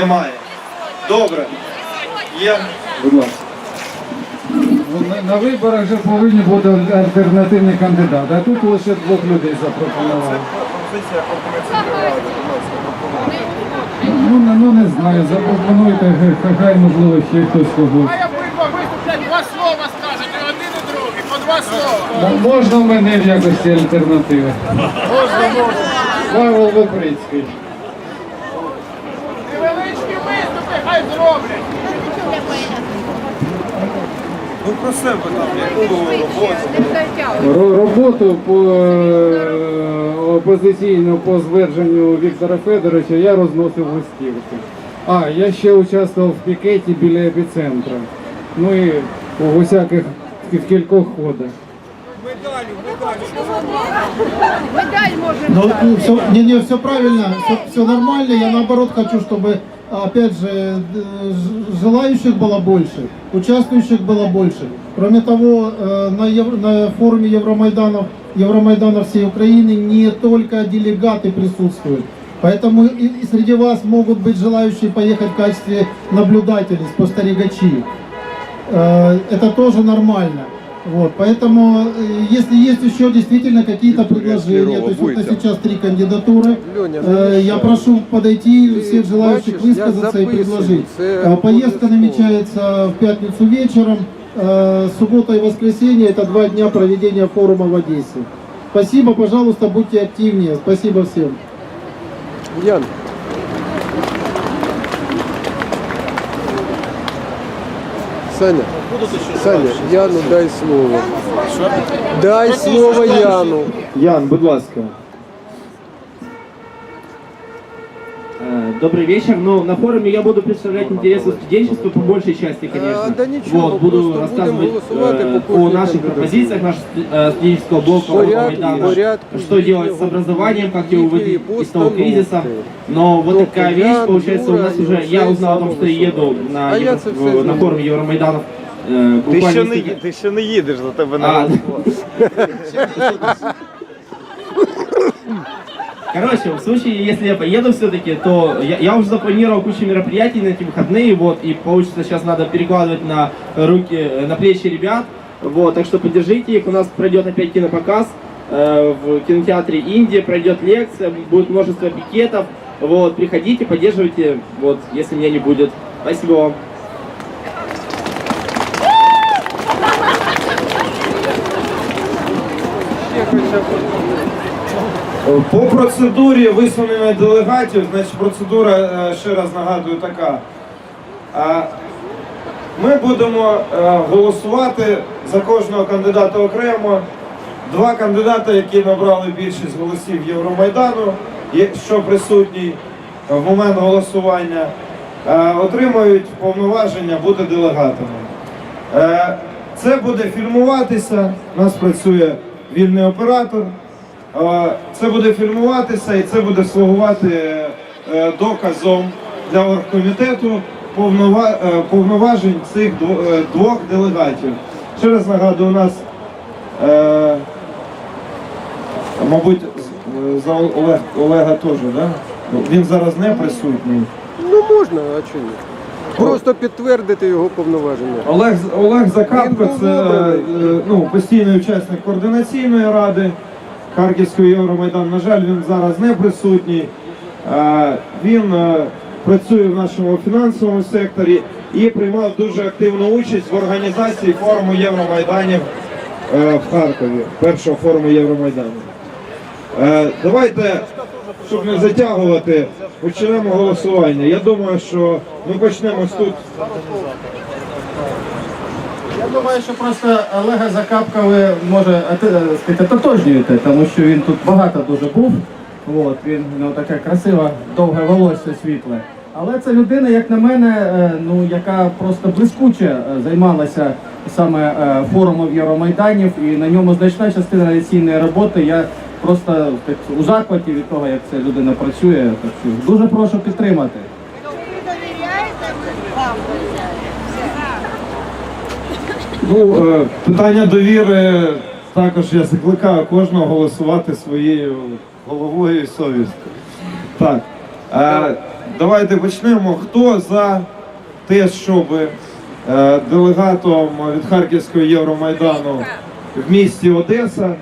Немає. Добре. Є. Будь ласка. Ну, На, виборах вже повинні бути альтернативні кандидати, а тут лише двох людей запропонували. Ну, не- ну не знаю, запропонуйте, хай- можливо ще хтось когось. Два слова скажете, один і другий, по два слова. Ну, Можна в мене в якості альтернативи. Можна, можна. Павел Виприцький. Ну про себе там, яку роботу. Роботу по е, опозиційну по звердженню Віктора Федоровича я розносив листівки. А, я ще участвував в пікеті біля епіцентра. Ну і у всяких в кількох ходах. Медаль можемо Ну, дати. ну, все, не, не, все правильно, все, нормально. Я наоборот хочу, чтобы, опять же, э, ж- желающих было больше, участвующих было больше. Кроме того, э, на, Ев- на форуме Евромайданов, Евромайдана всей Украины не только делегаты присутствуют. Поэтому и, и среди вас могут быть желающие поехать в качестве наблюдателей, спостерегачи. Э, Это тоже нормально. Вот, поэтому, э, если есть еще действительно какие-то предложения, то есть вот сейчас три кандидатуры, э, я прошу подойти всех желающих высказаться и предложить. Э, Поездка намечается в пятницу вечером, э, суббота и воскресенье это два дня проведения форума в Одессе. Спасибо, пожалуйста, будьте активнее. Спасибо всем. Ян. Саня, Саня, Яну дай слово. Дай слово Яну. Ян, будь ласка. Э, Добрый вечер. Ну, на форуме я буду представлять интересы студенчества по большей части, конечно. А, да ничего, вот, буду просто рассказывать будем голосовать э, по о кожній наших кандидатурі. пропозициях нашего э, студенческого блока Порядки, Майдана, порядки, что делать с видео, образованием, как его видео, выйти из того постановки. кризиса. Но вот Доктор такая вещь, Ян, получается, у Юра нас і уже, я Олексій узнал о том, что я еду самовисували. на, А я Евро- це все в- на знаю. форуме Евромайданов. Ти ще, не, ї- ти ще не їдеш, до тебе не А. Короче, в случае, если я поеду все-таки, то я, я уже запланировал кучу мероприятий на эти выходные, вот, и получится сейчас надо перекладывать на руки, э, на плечи ребят, вот, так что поддержите их, у нас пройдет опять кинопоказ э, в кинотеатре Индия, пройдет лекция, будет множество пикетов, вот, приходите, поддерживайте, вот, если меня не будет. Спасибо вам. По процедурі висунення делегатів, значить процедура, е, ще раз нагадую, така. Ми будемо е, голосувати за кожного кандидата окремо. Два кандидати, які набрали більшість голосів Євромайдану, що присутній в момент голосування, е, отримують повноваження бути делегатами. Це буде фільмуватися. У нас працює вільний оператор. Е, Це буде фільмуватися і це буде слугувати е, доказом для оргкомітету е, повноважень цих е, двох делегатів. Ще раз нагадую, у нас, е, мабуть, за Олег, Олега теж, да? він зараз не присутній. Ну можна, а ні? Просто підтвердити його повноваження. Олег, Олег був це е, ну, постійний учасник координаційної ради Харківського Євромайдану. На жаль, він зараз не присутній. Е, Він е, працює в нашому фінансовому секторі і приймав дуже активну участь в організації форуму Євромайданів е, в Харкові, першого форуму Євромайдану. Е, Давайте, щоб не затягувати, почнемо голосування. Я думаю, що ми почнемо з тут. Я думаю, що просто Олега Закапка ви може е, сказати, ототожнюєте, тому що він тут багато дуже був. От, він у нього таке красиве, довге волосся світле. Але це людина, як на мене, е, ну яка просто блискуче е, займалася саме форумом Євромайданів, і на ньому значна частина авіаційної роботи. Я просто так, у захваті від того, як ця людина працює. Так дуже прошу підтримати. Ну, е, питання довіри також я закликаю кожного голосувати своєю головою і совістю. Так. Е, давайте почнемо. Хто за те, щоб е, делегатом від Харківського Євромайдану в місті Одеса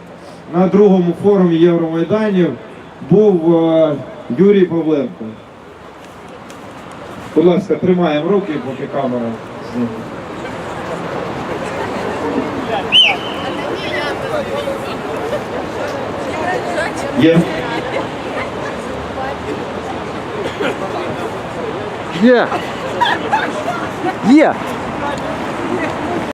на другому форумі Євромайданів був е, Юрій Павленко? Будь ласка, тримаємо руки, поки камера зніме. Є. Є. Є.